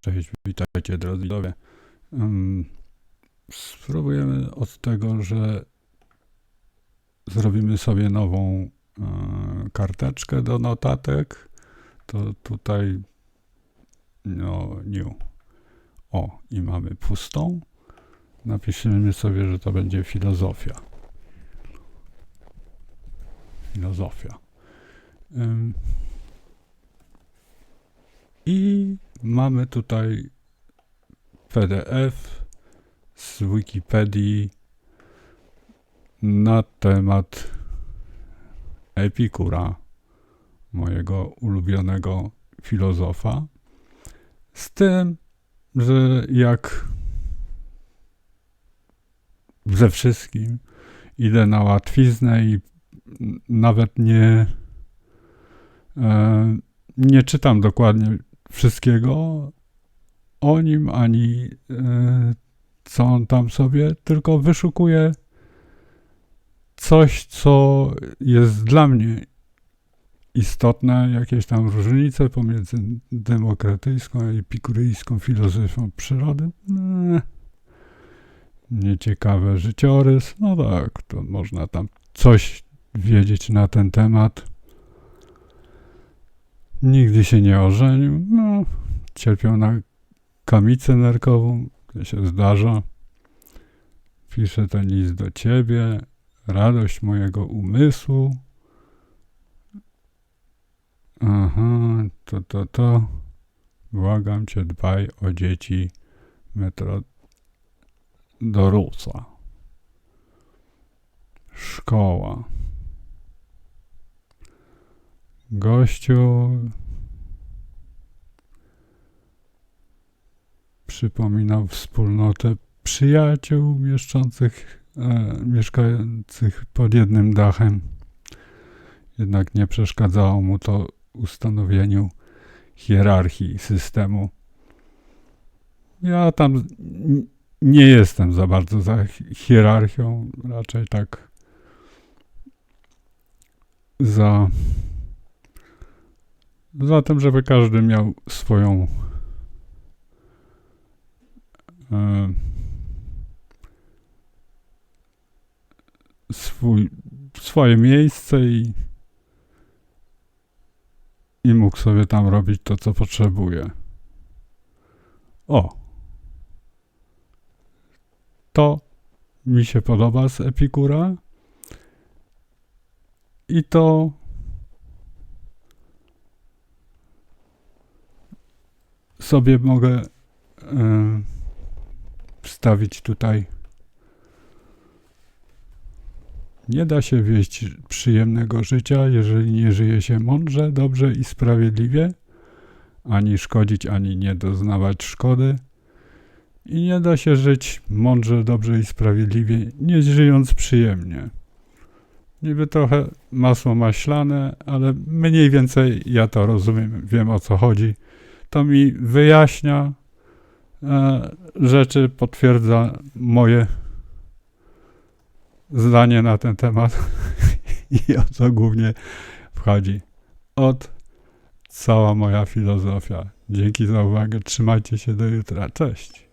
Cześć, witajcie drodzy widzowie. Um, spróbujemy od tego, że zrobimy sobie nową e, karteczkę do notatek. To tutaj no new. O, i mamy pustą. Napiszemy sobie, że to będzie filozofia. Filozofia. Ym, I mamy tutaj PDF z Wikipedii na temat Epikura, mojego ulubionego filozofa. Z tym, że jak ze wszystkim idę na łatwiznę i nawet nie, e, nie czytam dokładnie wszystkiego o nim, ani e, co on tam sobie, tylko wyszukuję coś, co jest dla mnie istotne, jakieś tam różnice pomiędzy demokratyjską a epikuryjską filozofią przyrody. Nie. Nieciekawe życiorys, no tak, to można tam coś wiedzieć na ten temat. Nigdy się nie ożenił, no, cierpiał na kamicę nerkową, to się zdarza. Piszę ten list do ciebie, radość mojego umysłu. Aha, to, to, to. Błagam cię, dbaj o dzieci metro Dorusa. Szkoła. Gościu przypominał wspólnotę przyjaciół mieszczących, e, mieszkających pod jednym dachem. Jednak nie przeszkadzało mu to ustanowieniu hierarchii systemu. Ja tam nie jestem za bardzo za hi- hierarchią, raczej tak za, za tym, żeby każdy miał swoją e, swój, swoje miejsce i, i mógł sobie tam robić to, co potrzebuje. O! To mi się podoba z Epikura. I to sobie mogę e, wstawić tutaj. Nie da się wieść przyjemnego życia, jeżeli nie żyje się mądrze, dobrze i sprawiedliwie, ani szkodzić, ani nie doznawać szkody. I nie da się żyć mądrze, dobrze i sprawiedliwie, nie żyjąc przyjemnie. Niby trochę masło maślane, ale mniej więcej ja to rozumiem, wiem o co chodzi. To mi wyjaśnia e, rzeczy, potwierdza moje zdanie na ten temat i o co głównie wchodzi. Od cała moja filozofia. Dzięki za uwagę, trzymajcie się do jutra. Cześć.